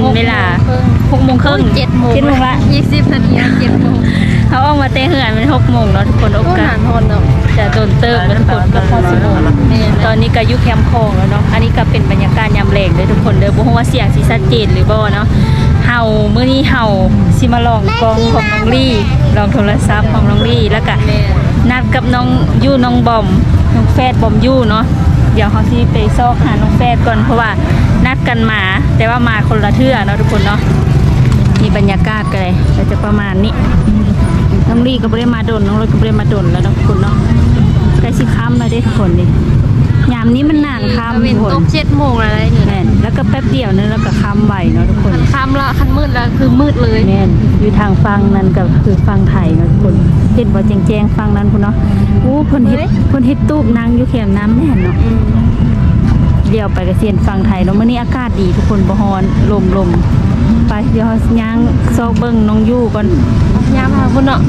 เป็นเวลา6โมงครึ่งเจ็ดโมงเจ็ดโมงละยี่สิบนาทีเจ็ดโมงเขาออกมาเตะเหือนเป็น6โมงเนาะทุกคนโอก็กาสนานทนเนาะจะโดนเติมแล้วทุกคนก็พอสิโมงตอนนี้ก็อยู่แคมป์ของแล้วเนาะอันนี้ก็เป็นบรรยากาศยามแลงเลยทุกคนเด้อบ่ฮู้ว่าเสียงสิชัดเจนหรือบ่เนาะเฮามื้อนี้เฮาสิมาลองกล้องของน้องลี่ลองโทรศัพท์ของน้องลี่แล้วก็แม่นัดกับน้องยูน้องบอมน้องแฟดบอมยูเนาะ เดี๋ยวเขาที่ไปซอกหาน้องแฟดก่อนเพราะว่านัดกันมาแต่ว่ามาคนละเทื่อเนาะทุกคนเนาะมีบรรยากาศกันเลยเราจะประมาณนี้น้องลี่ก็ไม่ได้มาดนน้องรถก็ไม่ได้มาดนแล้วทุกคนเนาะใกล้ชิค่ำแล้วเด้ทุกคนดิ ยามนี้มันนานค่ำเว้ทุนกคตนกเจ็ดโมงอะไรนี่แน่นแล้วก็แป๊บเดียวนึงแล้วก็ค่ำไหวเนาะทุกคน คันค่ำละคันมืดแล้วคือมืดเลยแน่นอยู่ทางฟังนั้นก็คือฟังไทยเนาะทุกคนเห็นบ่แจ้งๆฟังนั้นพุ่นเนาะอู้เพิ่นเฮ็ดเพิ่นเฮ็ดตูบนางอยู่แคมน้ำแม่นเนาะเดี๋ยวไปกระเซียนฟังไทยเนาะมื้อนี้อากาศดีทุกคนบ่ฮ้อนลมลมไปเดี๋ยวย่างซอกเบิ่งน้องยู่ก่อนยามหาคุณเนาะ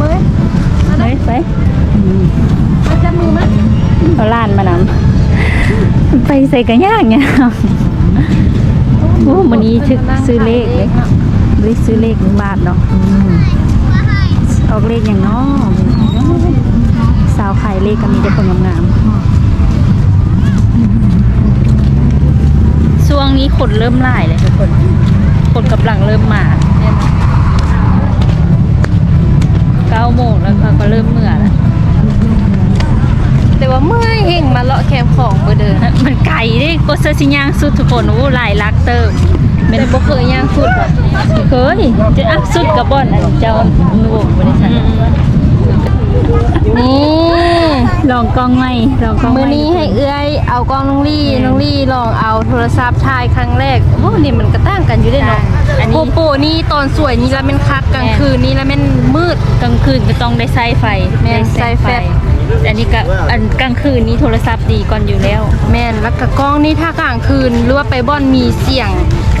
มือไปไปอืมมาจับมือมั้ย เอาล้านมานำไปใส่กระย่างเนี่ยโอ้มื้อนี้ชึกซื้อเลขเลยบ่ได้ซื้อเลขหนึ่งบาทเนาะออกเลขอย่างเนาะสาวขายเลขก็มีแต่คนงามๆช่วงนี้คนเริ่มไล่เลยทุกคน คนกำลังเริ่มมาเก้าโมงแล้วก็เริ่มเมื่อแล้ว แต่ว่าเมื่อยเฮงมาเลาะแคมป์ของเบอเดินมันไก่เด้โกเซสิย่างสุดทุกคนโอ้หลายลักเติมแต่บ่เคยย่างสุดว่ะเคยจะอัพสุดกับบ่อนอันเจ้าหนูบริษัทนี่ลองกล้องไหมลองกล้องไหมื้อนี้ให้เอื้อยเอากล้องน้องลี่น้องลี่ลองเอาโทรศัพท์ถ่ายครั้งแรกโอ้นี่มันก็ต่างกันอยู่เด้เนาะอันโปนี้โปนี่ตอนสวยนี่แล้วเป็นคักกลางคืนนี่แล้วเป็นมืดกลางคืนก็ต้องได้ใส่ไฟแม่นได้ใส่แฟลช อันนี้ก็อันกลางคืนนี้โทรศัพท์ดีก่อนอยู่แล้ว แม่นแล้วก็กล้องนี่ถ้ากลางคืนหรือว่าไปบ่อนมีเสียง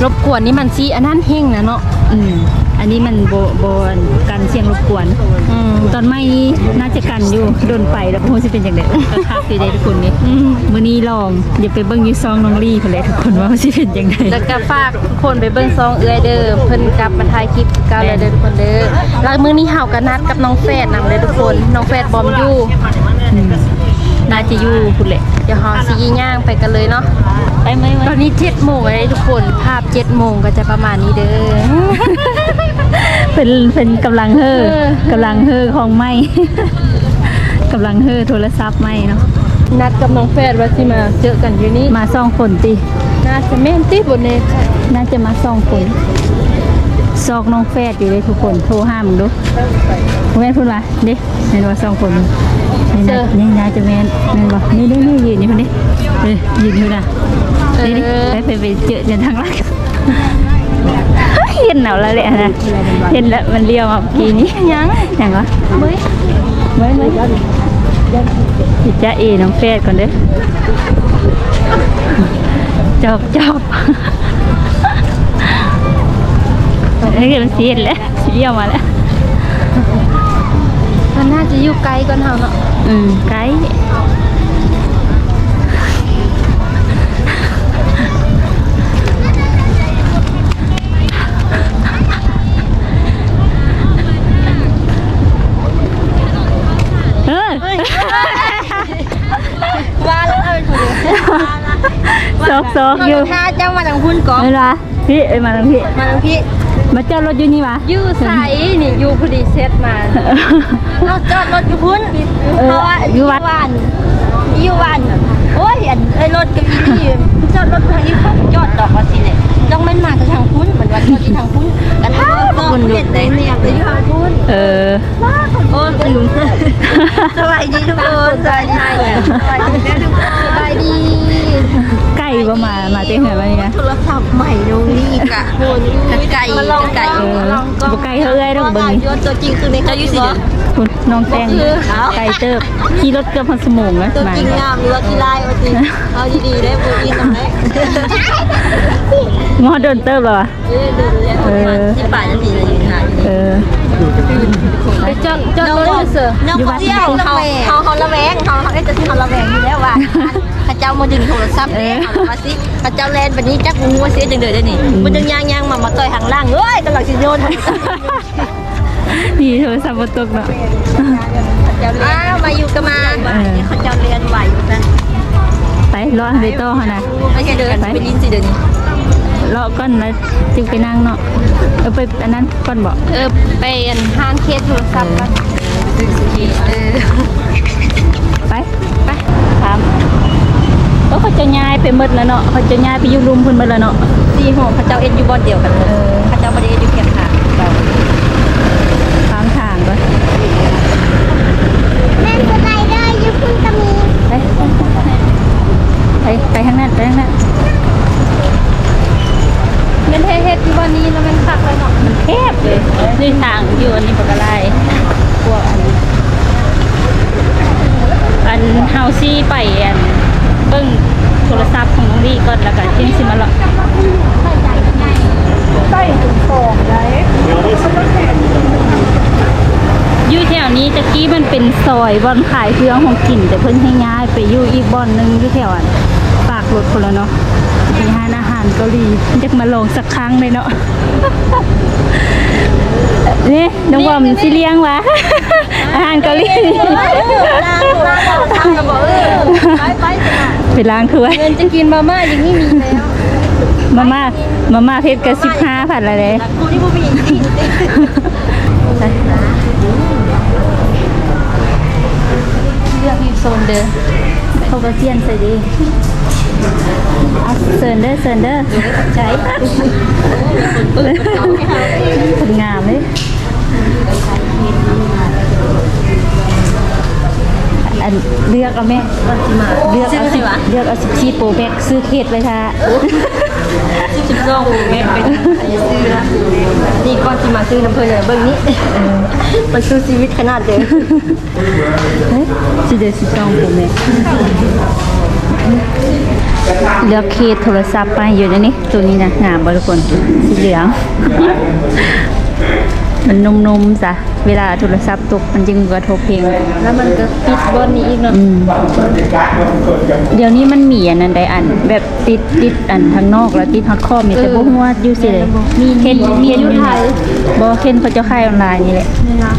รบกวนนี่มันซีอันนั้นเฮงนะเนาะอืม อันนี้มันโบโบนกันเสียงรบกวนอืมตอนไม่นี้น่าจะกันอยู่โดนไปแล้วก็คงจะเป็นอย่างเด็กก็คักอยู่ได้ทุกคนนี่มื้อนี้ลองอย่าไปเบิ่งอยูซองน้องลี่คนเลยทุกคนว่ามันสิเป็นอย่างไรแล้วก็ฝากทุกคนไปเบิ่งซองเอื้อยเด้อเพิ่นกลับมาถ่ายคลิปคือเก่าแล้วเด้อทุกคนเด้อแล้วมื้อนี้เฮาก็นัดกับน้องแฟดนำเด้อทุกคนน้องแฟดบอมอยู่น่าจะอยู่คุณแหละเดี๋ยวเฮาสิย่างไปกันเลยเนาะไปไหมตอนนี้7โมงแล้วเด้อทุกคนภาพ7โมงก็จะประมาณนี้เด้อ เป็นเป็นกำลังเฮ่อเออกำลังเฮ่อของไม่ กำลังเฮ่อโทรศัพท์ไม่เนาะนัดกับน้องแฟดว่าสิมาเจอกันอยู่นี่มาสองคนติน่าจะแม่นติบ่แน่ค่ะน่าจะมาสองคนซอกน้องแฟดอยู่เลยทุกคนโทรห้ามงดูแม่นพูดว่าเด้แม่นว่าสองคนนี่นะนี่นะจะแม่นแม่นว่านี่นี่นี่ยืนนี่คนนี้เอ้ยยืนอยู่นะนี่นี่ไปไปไปเจอเจอทางลัก เห็นเอาแล้วแหละนะเห็นแล้วมันเลี้ยวมาเมื่อกี้นี้ยังยังวะเมื่อยไม่ไม่สิจ้าเอน้องแฟดก่อนเด้อจอบจอบเฮ้ยมันเสียแล้วเลี้ยวมาแล้วมันน่าจะอยู่ไกลก่อนเฮาเนาะอืมไกด์ อกซอกอยู่ถ้าเจ้ามาทางพุ่นก่อนเวลาพี่เอ้ยมาทางพี่ มาทางพี่ มาจอดรถอยู่นี่วะอยู่ใสนี่อยู่พอดีเซ็ตมาเราจอดรถอยู่พุ่นเอออยู่วัดนอยู่วันโอ้ยอันไอ้รถกับอีนี่จอดรถทางนี้พุ่นจอดดอกว่าสิเนี่ยต้องแม่นมากับทางพุ่นเหมือนว่าจอดที่ทางพุ่นกระทางพุ่นเด็ดเลยเนี่ยไปอยู่ทางพุ่นเออโอ้ลืมสบายดีทุกคนสบายดีสบายดีทุกคนสบายดี ไก่บ่มามาเต้นเหรอวะนี่นะโทรศัพท์ใหม่ลงนี่กะคนไก่ไก่เออบ่ไก่เฮาเอ้ยดอกเบิ่งนี่ยอดตัวจริงคือในเขาอยู่สิคุณน้องแตงไก่เติบขี่รถเกือบพันสมงนะตัวมาจริงงามหรือว่าที่ไล่เอาจริงเอาดีๆได้โบอินตรงไหนงอเดินเติบเหรอวะเออที่ป่าจะสีอะไรอยู่ค่ะเออไปจอดจอดรถเสืออยู่วัดเดียวเขาเขาเขาระแวงเขาเขาได้จะที่เขาระแวงอยู่แล้วว่าข้าเจ้ามาดึงโทรศัพท์เนี่ยเขามาสิข้าเจ้าแลนแบบนี้จักงูว่าเสียจังเดือดนี่มันดึงยางยางมามาต่อยหางล่างเอ้ยตลอดสิโยนนี่โทรศัพท์บ่ตกเนาะอ้าวมาอยู่กันมาข้าเจ้าเรียนไหวอยู่นะไปรอไปต่อหั่นน่ะไม่ใช่เดินไปลิ้นสิเดินนี่รอก่อนแล้วจึงไปนั่งเนาะเออไปอันนั้นก่อนบ่เออไปห้างเคสโทรศัพท์กันเออ เออเขาจะย้ายไปหมดแล้วเนาะเขาจะย้ายไปอยู่รุมเพิ่นหมดแล้วเนาะ สี่ห้องข้าเจ้าเอ็นอยู่บอนเดียวกันเลยข้าเจ้าไม่ได้เอ็นอยู่แคมป์ค่ะเรา ถามทางก่อน แม่สไลเดอร์อยู่พุ่งตะมี ไปไปไปทางนั้นไปทางนั้น เงินเฮ็ดที่วันนี้แล้วมันคักเลยเนาะ มันแคบเลยนี่ทางอยู่อันนี้ปกอะไรพวกอันอันเฮาซี่ไปอันเบิ่งโทรศัพท์ของน้องดีก่อนแล้วก็จึงสิมาเลาะ ใส่ถุงฟองได้ อยู่แถวนี้ตะกี้มันเป็นซ อยบอนขายเครื่องของกินแต่เพิ่นให้ย้ายไปอยู่อีกบ่อนหนึงอยู่แถวอันปากรถคนละเนาะมีห้านอาหารเกาหลีอยากมาลองสักครั้งเลยเนาะนี่น้องบอมสิเลี้ยงวะอาหารเกาหลีล้างล้างทำกับบอกเออไปล้างถ้วยเงินจะกินมาม่าอย่างนี้มีแล้วมาม่ามาม่าเพชรก็สิบห้าพันอะไรเลยกูนี่ผู้หญิงที่เลือกอ โซนเด้อเขาก็เจียนใส่ดีเอาเซินเด้อเซินเด้อใช้ผลงามเลย นเลือกเอาแม่เลือกเอาสิเลือกเอาสิบสี่โปรแม็กซื้อเคสไว้ค่ะสิบสองเมตรเป็นอันนี้ซื้อละนี่ก่อนที่มาซื้อน้ำเพลินเลยเบิ้งนี้มันคือชีวิตขนาดเดิมเฮ้ยสิเดสิต้องโปรแม็กเลือกเคสโทรศัพท์ไปอยู่ในนี้ตัวนี้นะงามบริคนสีเหลือง มันนุ่มๆจ้ะเวลาโทรศัพท์ตกมันจึงกระทบเพลงแล้วมันก็ปิดบนนี้อีกเนาะอืมเดี๋ยวนี้มันมีอันนั้นได้อัน แบบติดติดอันทางนอกแล้วติดฮอตคอมมีแต่บ่ฮู้ว่าอยู่สิเลยมีเห็นมีอยู่ไทยบ่เห็นเขาเจะขายออนไลน์นี่แหละนี่นะ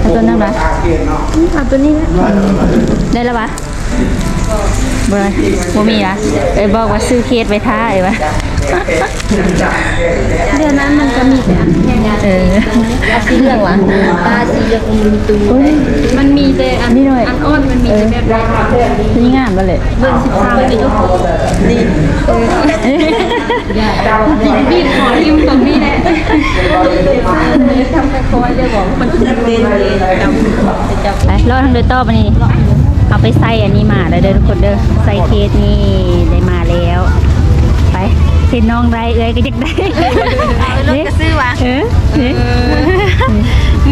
เอาตัวนั้นมาเอาตัวนี้นะได้แล้วปะ บ่ได้บ่มีละเอ้ยบอกว่าซื้อเคสไว้ท่าไอ้วะเดือนนั้นมันก็มีแต่เออสีเหลืองวะตาสีเหลืองอมตูมันมีแต่อันนี่หน่อยอันอ้อนมันมีแต่แบบแรกนี่งามบ่เลยเบอร์สิบสามนี่ก็นี่จริงพี่ขอยิ้มตรงนี้แหละทำไปคอยเลยบอกมันตื่นเต้นเลยจำจำไปรอทางเดินต่อไปนี่ เอาไปใส่อันนี้มาแล้วเด้อทุกคนเด้อใส่เคสนี่ได้มาแล้ว ไปเห็นน้องได้เอ้ยก็อยากได้รถกระซื้อวะเออเออ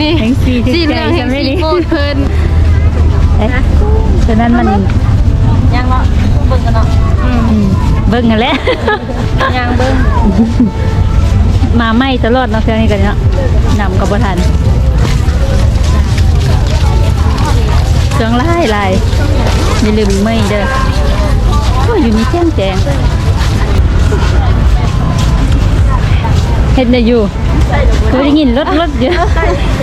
นี่แห่งสีที่สีเหลืองใจแห่งจำได้สีดิโมดเพลินเอ๊ะฉะนั้นมันยังเนาะเบิ่งกันเนาะอืมเบิ่งกันแหล้วยังเบิ่งมาไม่ตลอดเนาะเครื่องนี้กันเนาะนำกับบ่ทัน เครื่องไล่ไล่อย่าลืมไม่เด้อโอ้ยอยู่นี่แจ้งแจงเฮ็ดได้อยู่เคยได้ยินรถรถเยอะ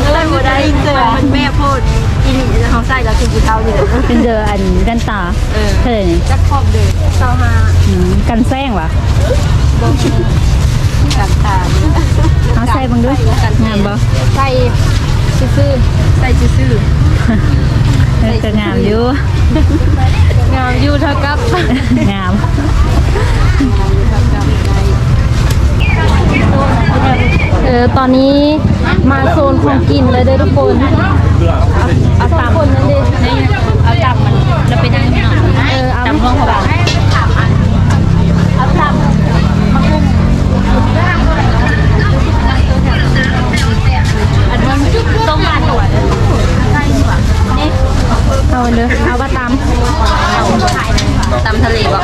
อะไรบ่ได้เจอมันแม่พูดอีนี่เขาใส่แล้วคือผู้เฒ่าอยู่เลยเป็นเจออันกันตาเออเท่าไหร่นี่จักครอบเด้อเศร้าหาอืมกันแซงวะบ่มีกันตาเอาใส่เบังด้วยงามบ่ใส่ซื่อๆใส่ซื่อ เออก็งามอยู่ๆงามอยู่เท่ากับงามเออตอนนี้มาโซนของกินเลยเด้อทุกคนเอาตามคนนั่นดิเอาจับมันแล้วไปนั่งหน่อยเออเอาจับห้องเขาบ้างเอาตามอันนั้นต้องการหนวดนี่เอาเด้อเอาว่าตาม ตำทะเลบ่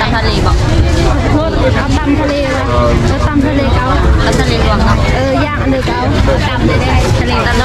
ตำทะเลบ่ โทษเอาตำทะเลวะเอาตำทะเลเกา ตำทะเลรวมเนาะ เออย่างอันเดียวเกาตำได้ได้ทะเล ตำโน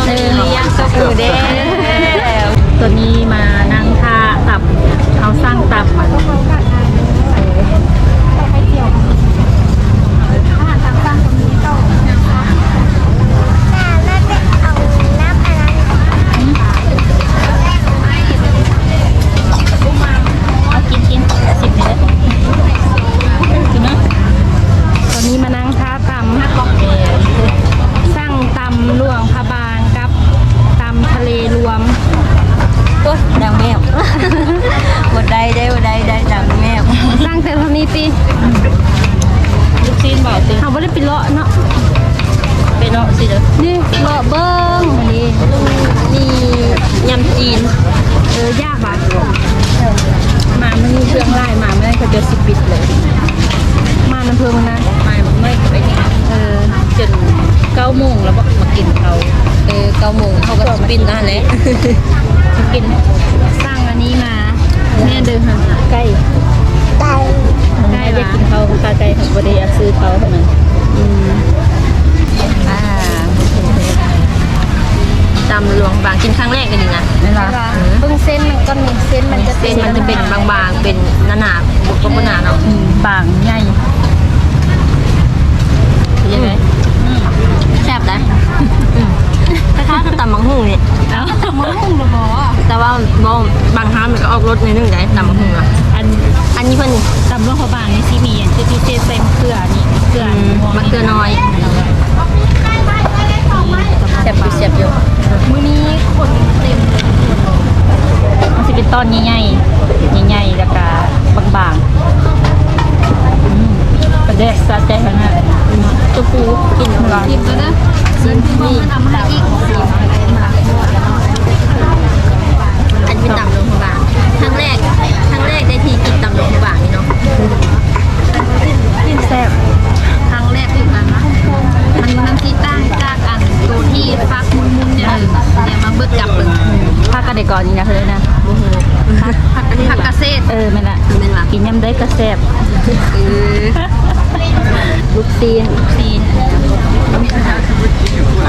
เขาไม่ได้ไปเลาะเนาะ ไปเลาะสิเด้อ นี่เลาะเบิ้งอันนี้ มียำจีน เออยากปะหมามันมีเครื่องไล่หมาไม่ได้เขาจะสิปิดเลย มาน้ำเพิงนะ ไม่ไม่ไปนี่ เออ จนเก้าโมงแล้วบอกมากินเขาเออเก้าโมงเขาก็สปินนั่นแหละ มากินสร้างอันนี้มา เนี่ยเดินทางใกล้ไก่ใกล้ได้ละกินเขาคาไก่ของบริยาซื้อเขาเท่านั้นอืมอ่าตำหลวงบางกินครั้งแรกกันดีนะไม่ละเพิ่งเส้นมันก็มีเส้นมันจะเส้นมันจะเป็นบางๆ เป็นหนาๆบุกก็บหนาเนาะอืมบางใหญ่ใช่ไหมแซ่บนะคล้ายๆกับตำมังหุ่งนี่ เอ้ามันหุ่งระบอแต่ว่าบ่บางครั้งมันก็ออกรสในดนึงได้ตำมังหุ่งอะอันอันนี้เพิ่นตำรวจเขาบางนี่ที่มีอย่างที่พิเศษใส่มะเขือนี่มะเขืออืมมะเขือน้อยแซ่บอยู่แซ่บอยู่มื้อนี้คนเต็มเลยมันจะเป็นต้นใหญ่ๆใหญ่ๆแล้วก็บางๆอืมประเดะสะใจขนาดตัวปูกินร้านกินแล้วนะซิมนี่ทำให้อีกอันเป็นตำหลวงพระบางครั้งแรกครั้งแรกได้ทีกินตำหลวงพระบางนี่เนาะ แซ่บครั้งแรกที่มันนะมันมันที่ตั้งจากอันตัวที่ฟักมุนมุนเนี่ยเดี๋ยวมาเบิดจับเบิ่งผักกระเดกก่อนนี่นะเธอนะโอ้โหผักผักผักกระเซ็ดเออแม่นละคือเป็นว่ากินยำได้ก็แซ่บเออลูกซีนซีน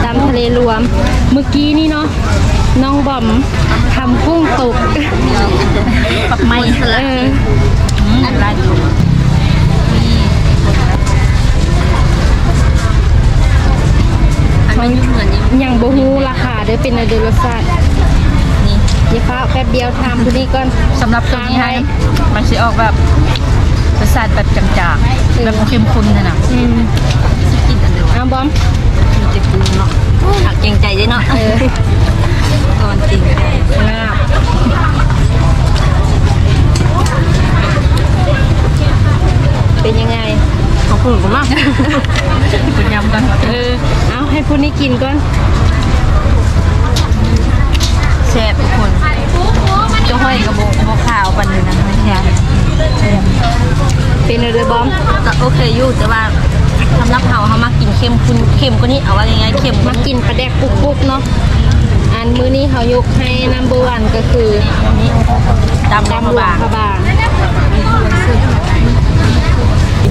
ตำทะเลรวม เมื่อกี้นี่เนาะน้องบอมทำกุ้งตกปักไม้สลัดเออ เหมือนยังยังบ่ฮู้ราคาเด้อเป็นอะไรรสชาตินี่เดี๋ยวฟ้าแป๊บเดียวทำตัวนี้ก่อนสำหรับตัวนี้ให้มันจะออกแบบรสชาติแบบจางๆแบบเข้มข้นนะนะอืมกินอันเดียวเอาบอมมีแต่ปูเนาะหักเกรงใจด้วยเนาะเออตอนจริงงาบเป็นยังไง ขอบคุณผมมากคุณยำกันเออเอาให้ผู้นี้กินก่อนแซ่บทุกคนเจ้าห้อยกระโบกโบขาวปันนึงนะไม่ใช่เป็นอะไรบอมแต่โอเคอยู่แต่ว่าสำหรับเขาเขามากินเค็มคุณเค็มกว่านี้เอาว่าง่ายๆเค็มกมาว่านี้กินปลาแดกกรุบๆเนาะอันมื้อนี้เขายกให้นัมเบอร์วันก็คือดำตำดำหลวบางงพระบางเป็น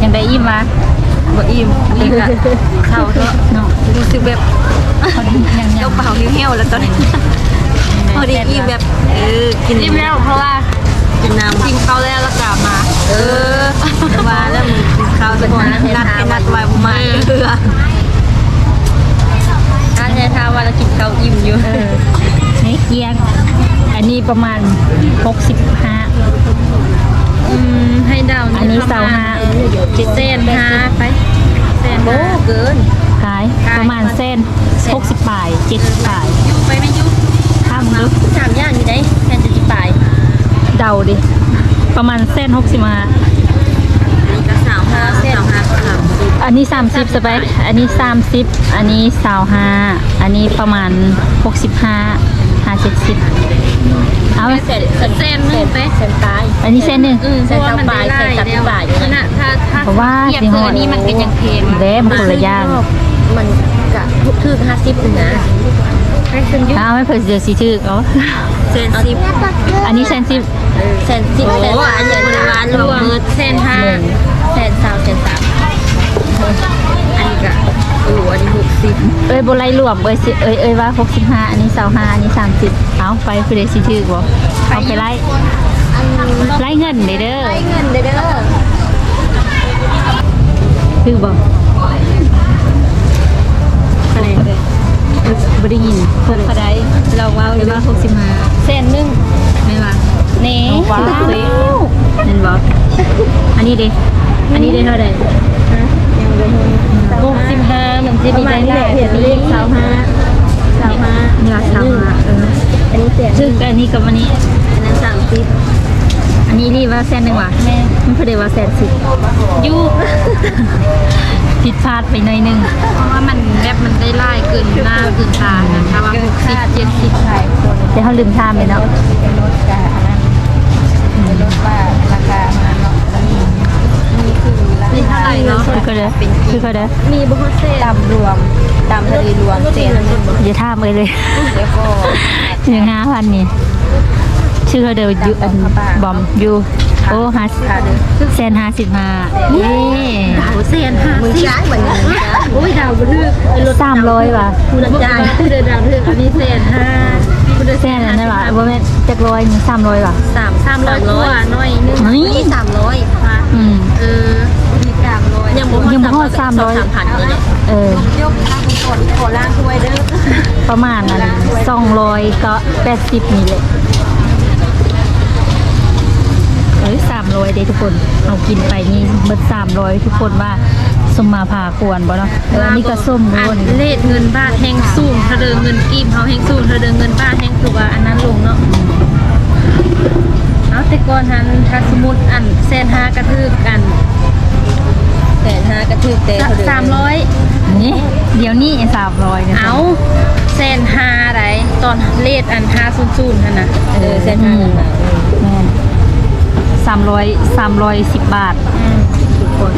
ยังไงอิ่มวะบ่อิ่มเล็กอะเข้าเถอะเนาะรู้สึกแบบพอดียังยังเปล่าเหี่ยวๆแล้วตอนนี้พอดีอิ่มแบบเออกินอิ่มแล้วเพราะว่ากินน้ำกินข้าวแล้วแล้วกลับมา เออมาแล้วมึงกินข้าวสักคนนัดเป็นนัดไว้บ่มาเพื่ออันนี้ถ้าว่าเรากินข้าวอิ่มอยู่เออนี่เกียงอันนี้ประมาณ65 อืมให้ดาวอันนี้เสาห้า เจ็ดเส้นห้าไปเส้นโอ้เกินขายประมาณเส้น60บาท70บาทอยู่ไปไม่ยุ่งข้ามลึกสามอย่างอยู่ไหนแทนจะจิไปเดาดิ ประมาณเส้น60มานี่ก็สาวห้าเส้นสาวห้าก็ทำอันนี้ 30สเปคอันนี้ 30 อันนี้25อันนี้ประมาณ 65 5 70เอาเสร็จเส้นนึงไปเส้นตายอันนี้เส้นหนึ่งเส้นตาปลายเส้นตัดปลายขนาดถ้าถ้าเพราะว่าเทียบเจอนี้มันเป็นยังเค็มเด้มันคนละอย่างมันกะทุกทืกห้าสิบนะให้เส้นยุ่เอาไม่เผื่อเดี๋ยวสีชื่อเอาเส้นสิบอันนี้เส้นสิบเส้นสิบเส้นสามเส้นสามรวมเส้นห้าเส้นสามเส้นสาม อันนี้ก็โอ้อันนี้หกสิบเอ้ยโบไลรวมเอ้ยสิเอ้ยเอ้ยว่าหกสิบห้าอันนี้สาห้าอันนี้สามสิบเอาไปเพื่อเดี๋ยวสีชื่อบ่เอาไปไล่ไล่เงินเด้อเด้อให้เงินเด้อคือบ่อะไรบ่ได้ยินพกกระไดเราว่าหรือว่าหกสิบห้าเส้นหนึงไม่ว่าเน่ว้าวเห็นบ่อันนี้ดิอันนี้ได้เท่าไหร่ หกสิบห้ามันจะมีได้หลายเห็นเลขสาวห้าสาวห้านี่ละสาวห้าเอออันนี้เสียซึ่งอันนี้กับอันนี้อันนั้นสามสิบอันนี้รีว่าแสนหนึ่งว่ะแม่มันเพอดีว่าแสนสิบยูผิดพลาดไปหน่อยหนึงเพราะว่ามันแบบมันได้ไล่เกินหน้าเกินตานะคะว่าหกสิบเจ็ดสิบเดี๋ยวเขาลืมทามเลยเนาะ นี่เท่าไหร่เนาะคือก็เด้อคือก็เด้อมีบุฟเฟ่ตำรวมตำทะเลรวมเจนอย่าท่ามเลยเลยแล้วก็ยังห้าพันนี่ ชื่อเขาเดิมยูอันบอมยูโอ้ห้าเซนห้าสิบห้าเย้ดาวเซียนห้ามือซ้ายเหมือนกันโอ้ยดาวบึ้งสามร้อยว่ะคุณอาจารย์คือเดินดาวเรื่องอันนี้เซียนห้าคุณเซนอันนั้นว่ะว่าแม่นจักร้อยมีสามร้อยว่ะสามสามร้อยกว่าน้อยนึงนี่นี่สามร้อยค่ะอืมเออมีสามร้อ ยยังบ่ยังบ่ฮอด300สามพันนี่แหละเออ ยกล่างก่อนขอล่างถ้วยเด้อประมาณนั้นสองร้อยก็แปดสิบนี่แหละเอ้ยสามร้อยเด้ทุกคน เอากินไปนี่เบิดสามร้อยทุกคนว่าสมมาพาควรบ่เนาะเอออันนี้ก็ส้มอัด้วนเลทเงินบาทแห้งสูงถ้าเดินเงินกีบเขาแห้งสูงถ้าเดินเงินบาทแห้งคือว่าอันนั้นลงเนาะเอาแต่ก่อนทันถ้าสมมุติอันแสนห้ากระทืบกัน แสนห้ากระทืบเตะเขาเดินสามร้อยนี่เดี๋ยวนี้สามร้อยนะเอาแสนห้าไรตอนเลทอันห้าศูนย์ศูนย์ท่นนะเออแสนห้านั่นน่ะแม่นสามร้อยสามร้อยสิบบาทอืมทุกคน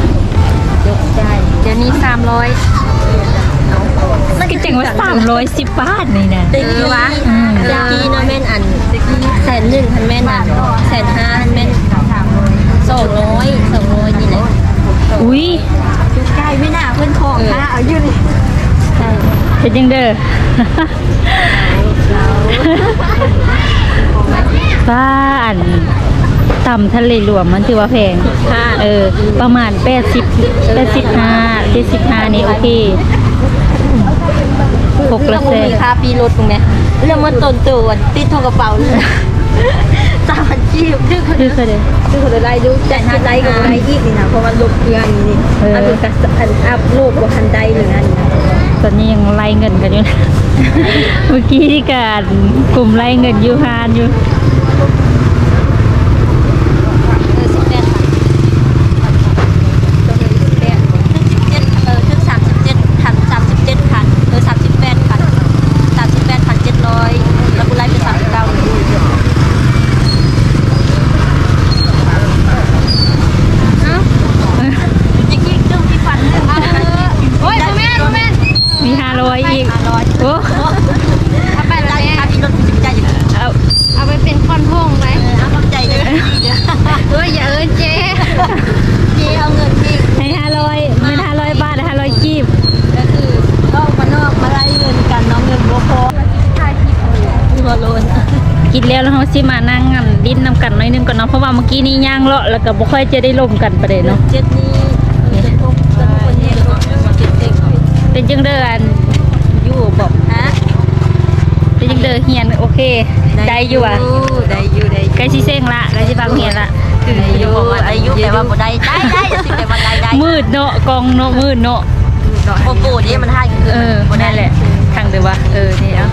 ยกได้เดี๋ยวนี้สามร้อยมันก็จังว่าสามร้อยสิบบาทนี่นะเตะกี้วะอืมเตะกี้เนาะแม่นอันแสนหนึ่งพันแม่นอันแสนห้าพันแม่นสองร้อยสองร้อยนี่แหละ อุ้ยจุกใกล้ไม่น่าเพื่อนของค่ะเอาอยู่นี่เป็นยังเด้อบ้านต่ำทะเลหลวงมันถือว่าแพงเออ ประมาณแปดสิบแปดสิบห้าเจ็ดสิบห้านี่โอเคหกคือละเราแสนมีค่าปีรถตรงเนี้ยเรื่องมันต้นตัวติดทองกระเป๋าเลย สามพันจีบคือคนคือเคยเด้อคือคนได้ดูแต่ทันใดกับไรอีกนี่นะเพราะว่าลบเพื่อนนี่เอออัอันเป็นการอันอัพโหลดว่าทันใดหรืออันนี้ตอนนี้ยังไล่เงินกันอยู่นะเมื่อกี้ที่การกลุ่มไล่เงินอยู่ฮานอยู่ เออสิบแปดพันตัวนี้สิบแปดถึงสิบเจ็ดเออถึงสามสิบเจ็ดพันสามสิบเจ็ดพันเออสามสิบแปดพันสามสิบแปดพันเจ็ดร้อยแล้วกูไล่เป็นสามสิบเก้าเลย ยังยิ่งดึงที่ฟันเลยมาเลย โอ้ยแม่แม่ มีห้า ร้อยอีกห้าร้อยโอ้ถ้าไปได้ถ้ามีรถสิบใจอยู่เอาเอาไปเป็นคอนโทงไหมเออเอาใจเลยเดี๋ยวเอ้ยอย่าเอินเจ๊พี่เอาเงินพี่ให้ห้าร้อยไม่ห้าร้อยบาทห้าร้อยกีบก็คือก็มานอกมาไล่เงินกันน้องเงินโบพอหัวโลนกินแล้วแล้วเขาสิมานั่งกันดิ้นนำกันหน้อยหนึงก่อนเนาะเพราะว่าเมื่อกี้นี่ย่างเลาะแล้วก็บ่ค่อยจะได้ลมกันประเด็นเนาะเจ็ดนี้จะทุกจะทุกคนเนี่ยเจ็ดเด็ก เป็นจังเด้ออันอยู่บอกฮะเป็นจังเด้อเฮียนโอเคได้อยู่อะได้อยู่ได้ใกล้สิเซ้งละใกล้สิบางเฮียนละได้อยู่ได้อยู่แต่ว่าบ่ได้ได้ได้สิ่งแต่ว่าได้ได้มืดเนาะกองเนาะมืดเนาะโปโก้นี่มันให้คือเออนั่นแหละทางเดียววะเออนี่เอะ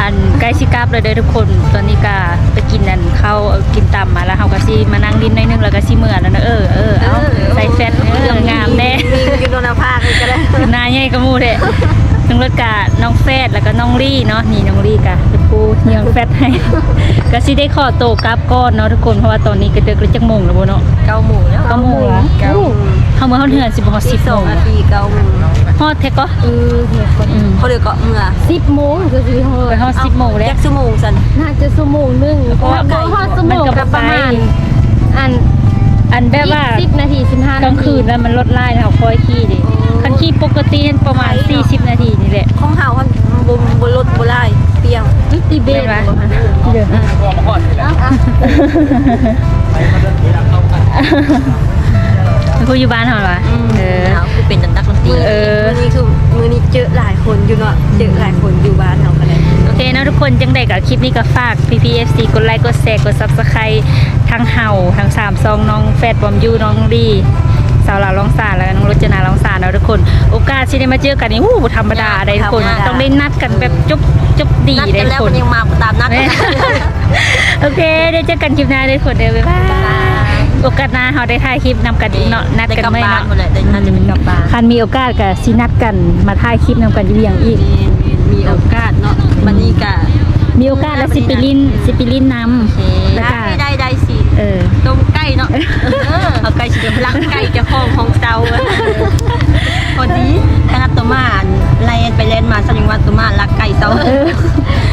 อันใกล้สิกลับเลยเด้อทุกคน ตอนนี้ก็ไปกินนั่นข้าวเอากินตำมาแล้วเฮาก็สิมานั่งดินหน่อยหนึงแล้วก็สิเมื่อแล้วนะเออเออเอาใส่แฟตเอองามแน่กินโดนภาคก็ได้คือหน้าใหญ่กระมูเด้น้องรถกะน้องแฟดแล้วก็น้องลี่เนาะนี่น้องลี่กะเป็นผู้เหี่ยวแฟดให้ก็สิได้ขอโตวกลับก่อนเนาะทุกคนเพราะว่าตอนนี้ก็เดึกแล้วจักโมงแล้วบ่เนาะเกาหมูแล้วเก้าโมงละเกา เฮาเมื่อเฮาเทื่อนสิบ่ฮอดสิบ10สโมองงนาทีเกาหมูฮอดแท้ก็เออเหี่ยวคนอืมเขาเรียกเกาะเมื่อสิบโมงคือสิโหไปฮอด10โมงแล้วจักชั่วโมงสันน่าจะชั่วโมงหนึงเพราะว่าบ่ฮอดชั่วโมงกับประมาณอันอันแบบว่าสิบนาทีสิบห้ากลางคืนแล้วมันลดไล่เราคอยขี่ดิคันขี่ปกตินั่นประมาณ40นาทีนี่แหละของเฮาคันบ่บ่รถบ่ไล่เปรี้ยวติเบเห็ตนไหมเดี๋ยว กูอยู่บ้านเหรอวะเออเฮาคือเป็นนักดนตรีเออ มื้อนี้คือมื้อนี้เจอหลายคนอยู่เนาะเจอหลายคนอยู่บ้านเฮาก็ได้โอเคนะทุกคนจังใดกับคลิปนี้ก็ฝาก PPFC กดไลค์กดแชร์กด Subscribe ทั้งเห่าทั้งสามซองน้องแฟดบอมยูน้องดีสาวลาวร้องสารแล้วก็น้องรจนาร้องสารแล้วทุกคน โอกาสที่ได้มาเจอกันนี่หู้บ่ธรรมดาได้ทุกคนต้องได้นัดกันแบบจบจบดีนัดได้กันทุแล้วกคน มันยังมาตามนัดแม่โอเคได้เจอกันคลิปหน้าเลยคนเดิมบ๊ายบาย โอกาสหน้าเฮาได้ถ่ายคลิปนำกันอีกเนาะนัดได้กันกลับไหมบ้านเนาะ หมดเลยได้น่าจะเป็นกลับบ้านคันมีโอกาสก็สินัดกันมาถ่ายคลิปนำกันอยู่อย่างอีกมีมีโอกาสเนาะมันนี่ก็มีโอกาสแล้วสิไปลินสิไปลินนำแล้วก็ได้ได้ได้สิเออ ต้มไก่เนาะเออเอาไก่สิเดี๋ยวลักไก่เจะห้องของเซาอะพอดีขนาดตัวมาไล่ไปเล่นมาสัญญาว่าตัวมาลักไก่เซาเออ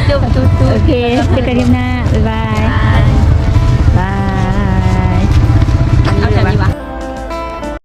จุ๊บจุ๊บจุ๊บ โอเคเจอกันคลิปหน้า บ๊ายบาย